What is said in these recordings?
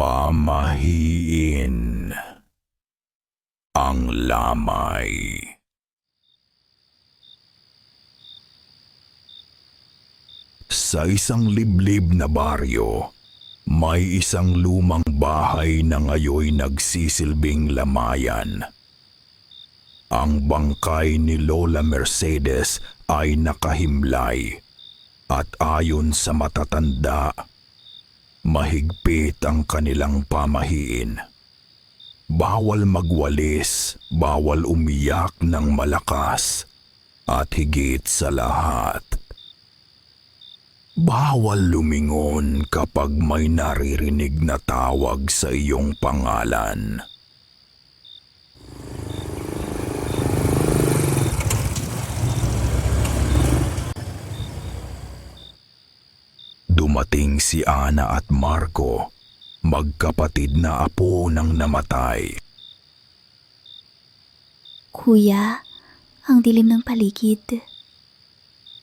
Pamahiin ang lamay. Sa isang liblib na baryo, may isang lumang bahay na ngayoy nagsisilbing lamayan. Ang bangkay ni Lola Mercedes ay nakahimlay at ayon sa matatanda, mahigpit ang kanilang pamahiin. Bawal magwalis, bawal umiyak ng malakas, at higit sa lahat, bawal lumingon kapag may naririnig na tawag sa iyong pangalan. Dumating si Ana at Marco, magkapatid na apo ng namatay. Kuya, ang dilim ng paligid.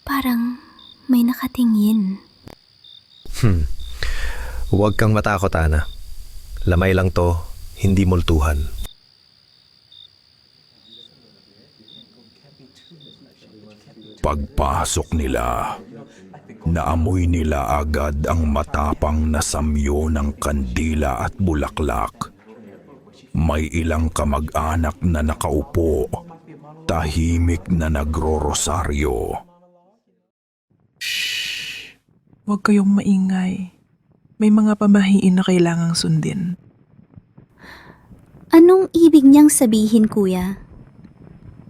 Parang may nakatingin. Huwag kang matakot, Ana. Lamay lang to, hindi multuhan. Pagpasok nila, naamoy nila agad ang matapang na samyo ng kandila at bulaklak. May ilang kamag-anak na nakaupo, tahimik na nagro-rosaryo. Huwag kayong maingay. May mga pamahiin na kailangang sundin. Anong ibig niyang sabihin, kuya?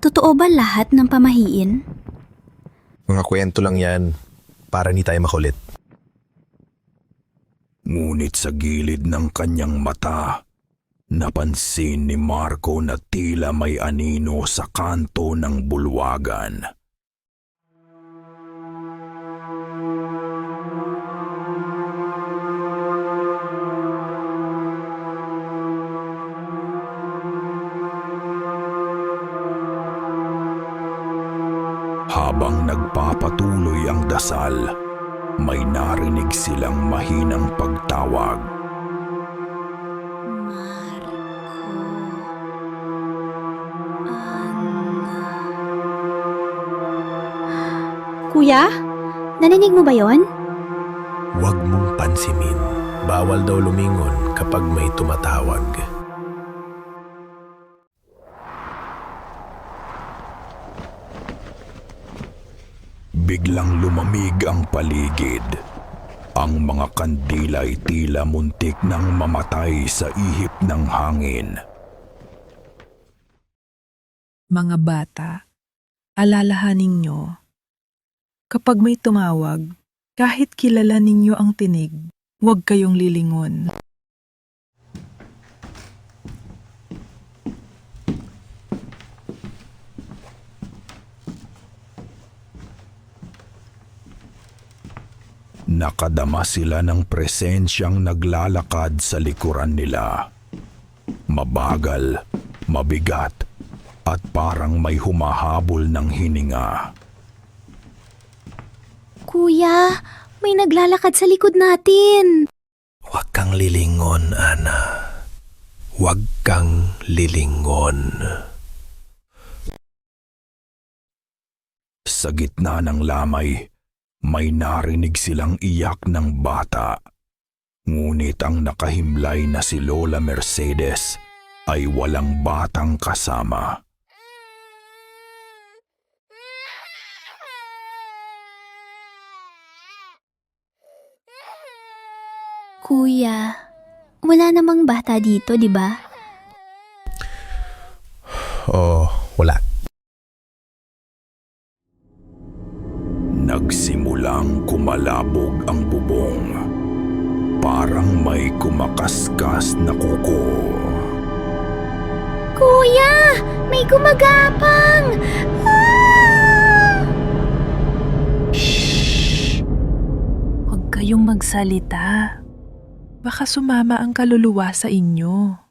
Totoo ba lahat ng pamahiin? Mga kwento lang yan, para ni tayo makulit. Ngunit sa gilid ng kanyang mata, napansin ni Marco na tila may anino sa kanto ng bulwagan. Habang nagpapatuloy ang dasal, may narinig silang mahinang pagtawag. Marco. Kuya? Narinig mo ba yon? Huwag mong pansinin. Bawal daw lumingon kapag may tumatawag. Biglang lumamig ang paligid. Ang mga kandila ay tila muntik nang mamatay sa ihip ng hangin. Mga bata, alalahanin nyo. Kapag may tumawag, kahit kilala ninyo ang tinig, huwag kayong lilingon. Nakadama sila ng presensyang naglalakad sa likuran nila. Mabagal, mabigat, at parang may humahabol ng hininga. Kuya, may naglalakad sa likod natin. Huwag kang lilingon, Ana. Huwag kang lilingon. Sa gitna ng lamay, may narinig silang iyak ng bata. Ngunit ang nakahimlay na si Lola Mercedes ay walang batang kasama. Kuya, wala namang bata dito, di ba? Oh, wala. gumagapang! Ah! Huwag kayong magsalita. Baka sumama ang kaluluwa sa inyo.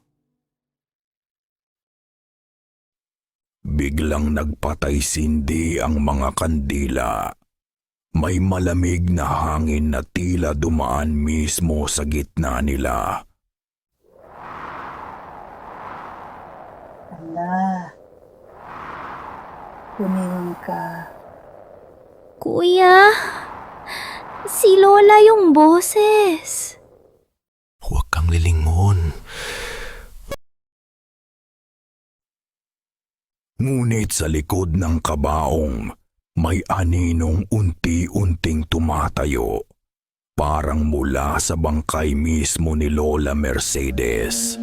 Biglang nagpatay sindi ang mga kandila. May malamig na hangin na tila dumaan mismo sa gitna nila. Ala, Lumingon ka. Kuya, si Lola yung boses. Huwag kang lilingon. Ngunit sa likod ng kabaong, may aninong unti-unting tumatayo. Parang mula sa bangkay mismo ni Lola Mercedes.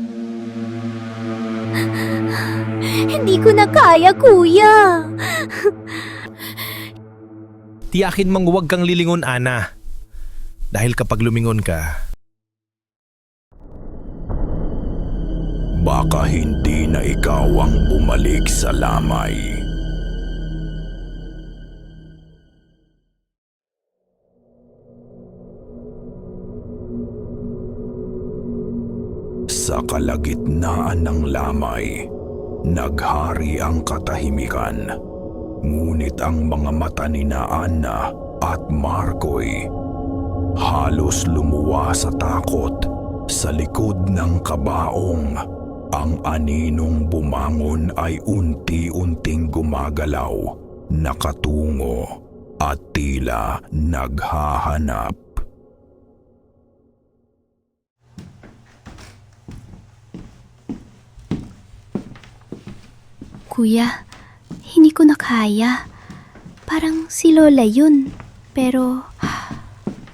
Hindi ko na kaya, kuya. Tiyakin mang huwag kang lilingon, Ana. Dahil kapag lumingon ka, Baka hindi na ikaw ang bumalik sa lamay. Sa kalagitnaan ng lamay, naghari ang katahimikan. Ngunit ang mga mata ni na Anna at Marcoy halos lumuwa sa takot sa likod ng kabaong. Ang aninong bumangon ay unti-unting gumagalaw, nakatungo at tila naghahanap. Kuya, hindi ko na kaya. Parang si Lola yun. Pero,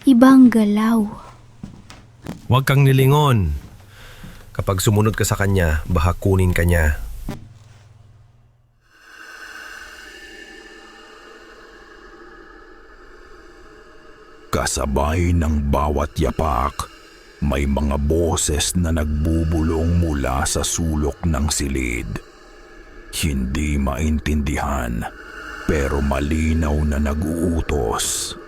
ibang galaw. huwag kang lilingon. Kapag sumunod ka sa kanya, baka kunin ka niya. Kasabay ng bawat yapak, may mga boses na nagbubulong mula sa sulok ng silid. Hindi maintindihan, pero malinaw na naguutos.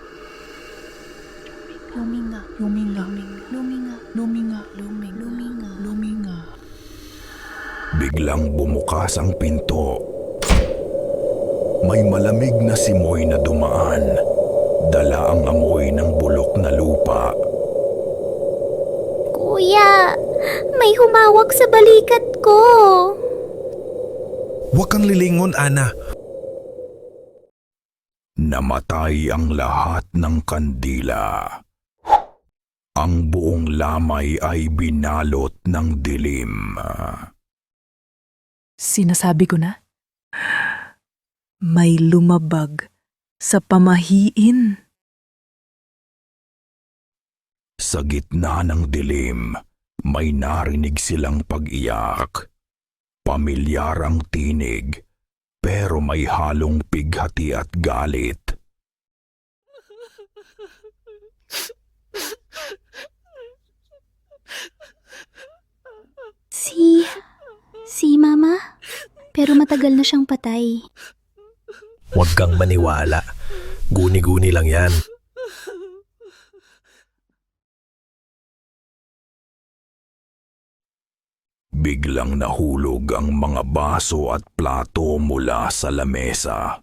Luminga. Luminga, Luminga. luminga, Luminga. Luminga. luminga. Biglang bumukas ang pinto. May malamig na simoy na dumaan. Dala ang amoy ng bulok na lupa. Kuya, may humawak sa balikat ko. Huwag kang lilingon, Ana. Namatay ang lahat ng kandila. Ang buong lamay ay binalot ng dilim. Sinasabi ko na. May lumabag sa pamahiin. Sa gitna ng dilim, may narinig silang pag-iyak. Pamilyar ang tinig, pero may halong pighati at galit. Si... si Mama? Pero matagal na siyang patay. Huwag kang maniwala. Guni-guni lang yan. Biglang nahulog ang mga baso at plato mula sa lamesa.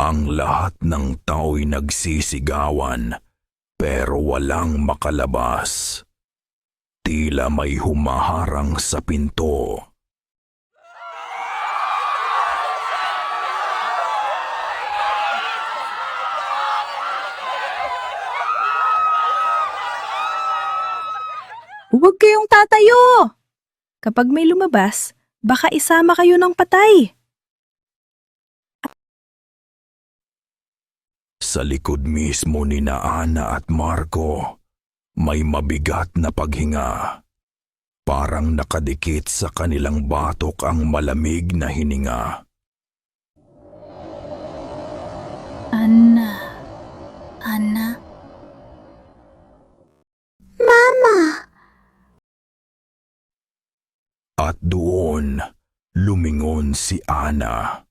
Ang lahat ng tao'y nagsisigawan pero walang makalabas. Tila may humaharang sa pinto. Huwag kayong tatayo! Kapag may lumabas, baka isama kayo ng patay. Sa likod mismo ni na Ana at Marco, may mabigat na paghinga. Parang nakadikit sa kanilang batok ang malamig na hininga. Anna. Anna. Mama! At doon, lumingon si Ana.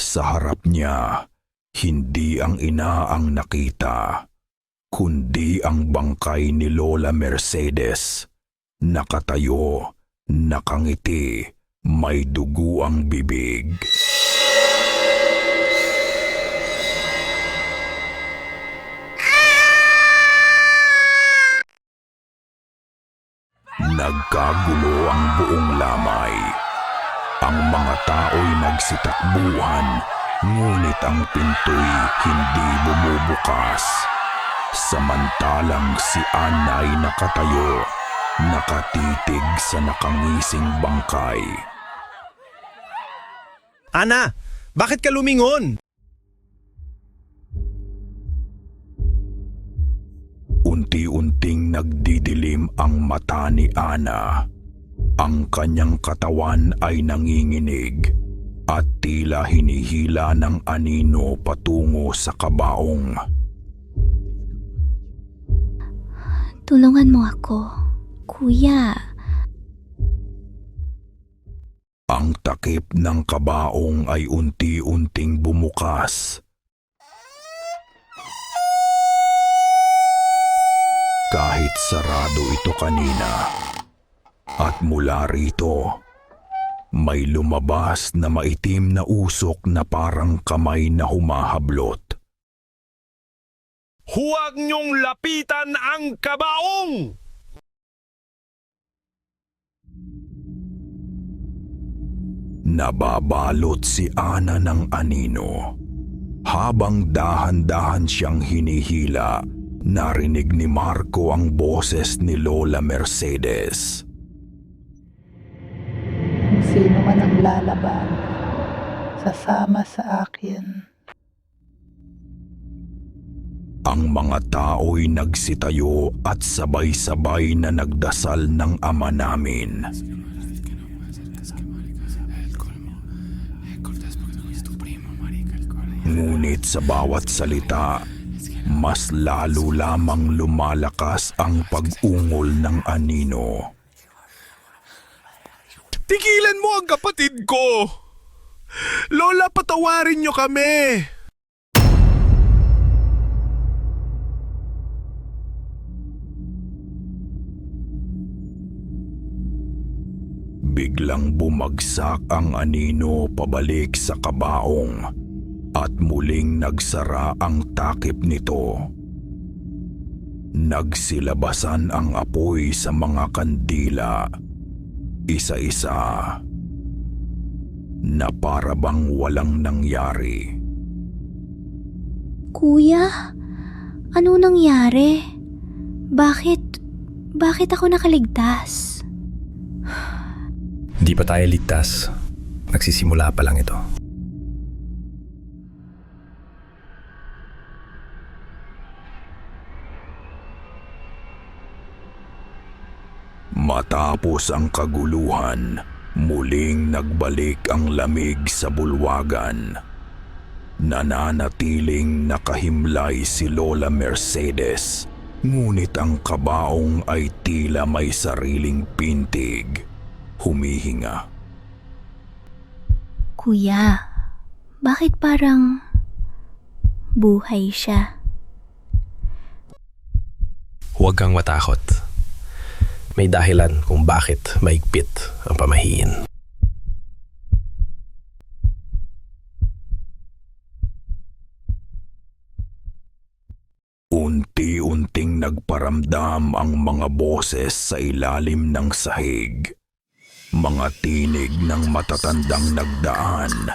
Sa harap niya, hindi ang ina ang nakita, kundi ang bangkay ni Lola Mercedes. Nakatayo, nakangiti, may dugo ang bibig. Nagkagulo ang buong lamay. Ang mga tao'y nagsitakbuhan, ngunit ang pinto'y hindi bumubukas. Samantalang si Ana ay nakatayo, nakatitig sa nakangising bangkay. Ana, bakit ka lumingon? Nagdidilim ang mata ni Ana. Ang kanyang katawan ay nanginginig at tila hinihila ng anino patungo sa kabaong. Tulungan mo ako. Kuya, Ang takip ng kabaong ay unti-unting bumukas. Kahit sarado ito kanina. At mula rito, may lumabas na maitim na usok na parang kamay na humahablot. Huwag niyong lapitan ang kabaong! Nababalot si Ana ng anino. Habang dahan-dahan siyang hinihila, narinig ni Marco ang boses ni Lola Mercedes. Sino man ang lalabag, sasama sa akin. Ang mga tao'y nagsitayo at sabay-sabay na nagdasal ng ama namin. Ngunit sa bawat salita, mas lalo lamang lumalakas ang pag-ungol ng anino. Tigilan mo ang kapatid ko! Lola, patawarin niyo kami! Biglang bumagsak ang anino pabalik sa kabaong at muling nagsara ang takip nito. Nagsilabasan ang apoy sa mga kandila, isa-isa, na para bang walang nangyari. kuya, ano nangyari? Bakit, bakit ako nakaligtas? Di pa tayo ligtas. Nagsisimula pa lang ito. Matapos ang kaguluhan, muling nagbalik ang lamig sa bulwagan. Nananatiling nakahimlay si Lola Mercedes, ngunit ang kabaong ay tila may sariling pintig. Humihinga. Kuya, bakit parang buhay siya? Huwag kang matakot. May dahilan kung bakit maigpit ang pamahiin. Unti-unting nagparamdam ang mga boses sa ilalim ng sahig. Mga tinig ng matatandang nagdaan,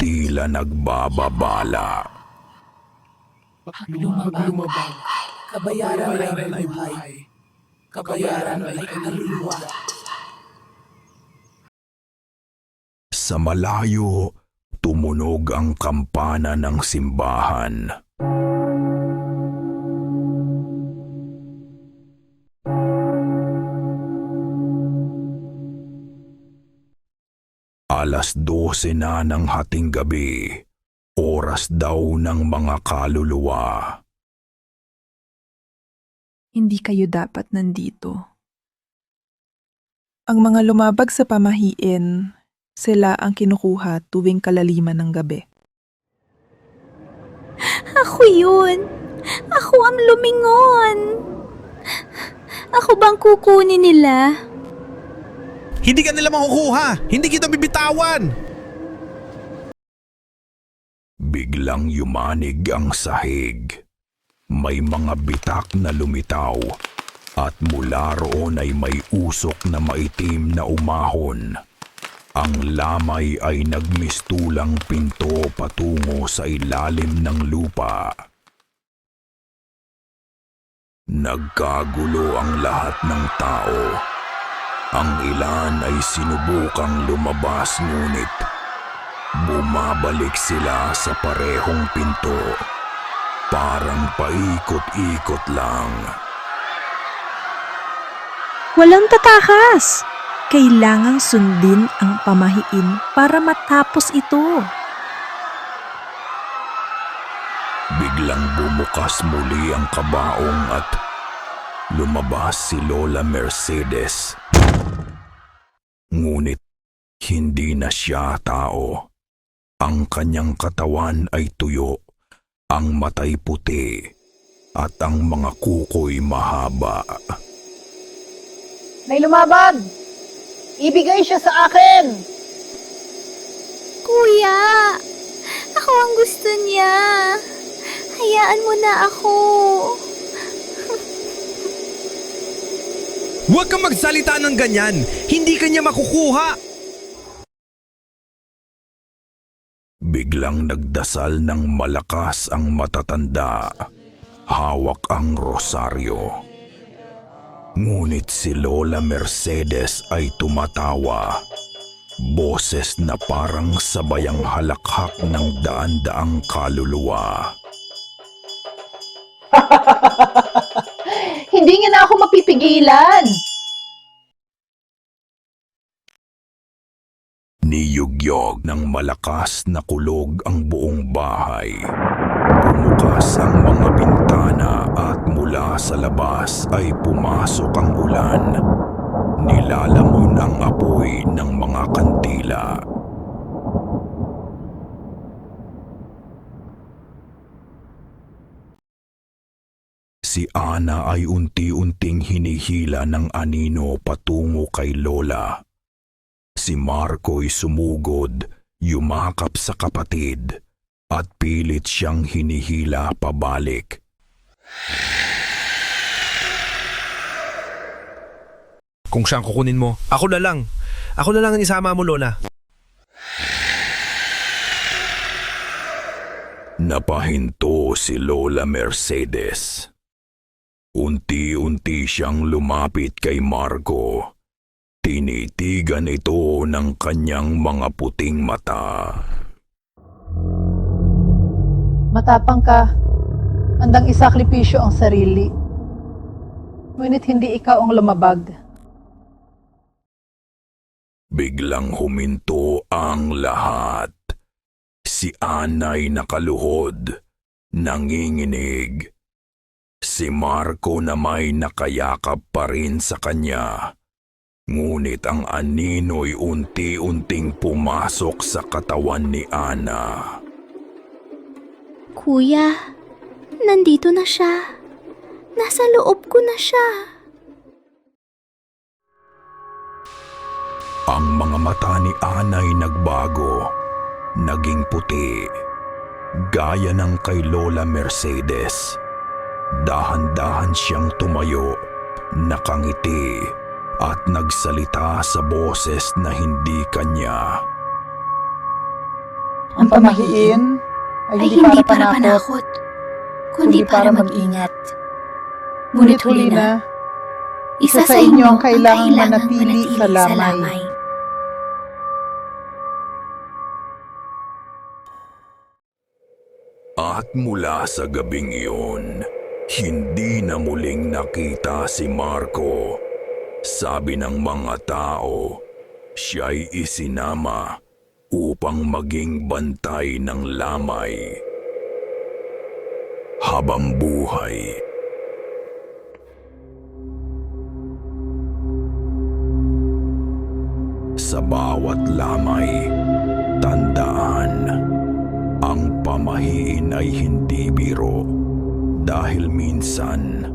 tila nagbababala. Sa malayo, tumunog ang kampana ng simbahan. Alas 12 na ng hating gabi, oras daw ng mga kaluluwa. Hindi kayo dapat nandito. Ang mga lumabag sa pamahiin, sila ang kinukuha tuwing kalaliman ng gabi. Ako yun! Ako ang lumingon! Ako bang kukunin nila? Hindi ka nila makukuha! Hindi kita bibitawan! Biglang yumanig ang sahig. May mga bitak na lumitaw. At mula roon ay may usok na maitim na umahon. Ang lamay ay nagmistulang pinto patungo sa ilalim ng lupa. Nagkagulo ang lahat ng tao. Ang ilan ay sinubukang lumabas ngunit bumabalik sila sa parehong pinto. Parang paikot-ikot lang. Walang tatakas! Kailangang sundin ang pamahiin para matapos ito. Biglang bumukas muli ang kabaong at lumabas si Lola Mercedes. Ngunit hindi na siya tao. Ang kanyang katawan ay tuyo, ang matay puti, at ang mga kuko'y mahaba. May lumabag! Ibigay siya sa akin! Kuya! Ako ang gusto niya. Hayaan mo na ako. Huwag kang magsalita ng ganyan! Hindi kanya makukuha! Biglang nagdasal ng malakas ang matatanda. Hawak ang rosaryo. Ngunit si Lola Mercedes ay tumatawa. Boses na parang sabayang halakhak ng daan-daang kaluluwa. Hindi niya na ako mapipigilan! Niyugyog ng malakas na kulog ang buong bahay. Bumukas ang mga bintana at mula sa labas ay pumasok ang ulan. Nilalamon ang apoy ng mga kandila. Si Ana ay unti-unting hinihila ng anino patungo kay Lola. Si Marco'y sumugod, yumakap sa kapatid, at pilit siyang hinihila pabalik. Kung siyang kukunin mo, ako na lang. Ako na lang ang isama mo, Lola. Napahinto si Lola Mercedes. Unti-unti siyang lumapit kay Marco. Tinitigan ito ng kanyang mga puting mata. Matapang ka. Handang isakripisyo ang sarili. Ngunit hindi ikaw ang lumabag. Biglang huminto ang lahat. Si Anay nakaluhod, nanginginig. Si Marco na may nakayakap pa rin sa kanya. Ngunit ang anino'y unti-unting pumasok sa katawan ni Ana. Kuya, nandito na siya. Nasa loob ko na siya. Ang mga mata ni Anay nagbago, naging puti, gaya ng kay Lola Mercedes. Dahan-dahan siyang tumayo, nakangiti, at nagsalita sa boses na hindi kanya. Ang pamahiin ay Ay hindi, para, panakot, kundi para mag-ingat. Ngunit huli na, isa sa inyo ang kailangang manatili sa lamay. At mula sa gabing iyon, hindi na muling nakita si Marco. Sabi ng mga tao, siya'y isinama upang maging bantay ng lamay. Habang buhay. Sa bawat lamay, tandaan, ang pamahiin ay hindi biro dahil minsan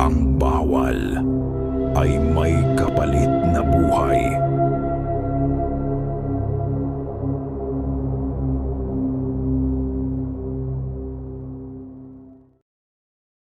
ang bawal ay may kapalit na buhay.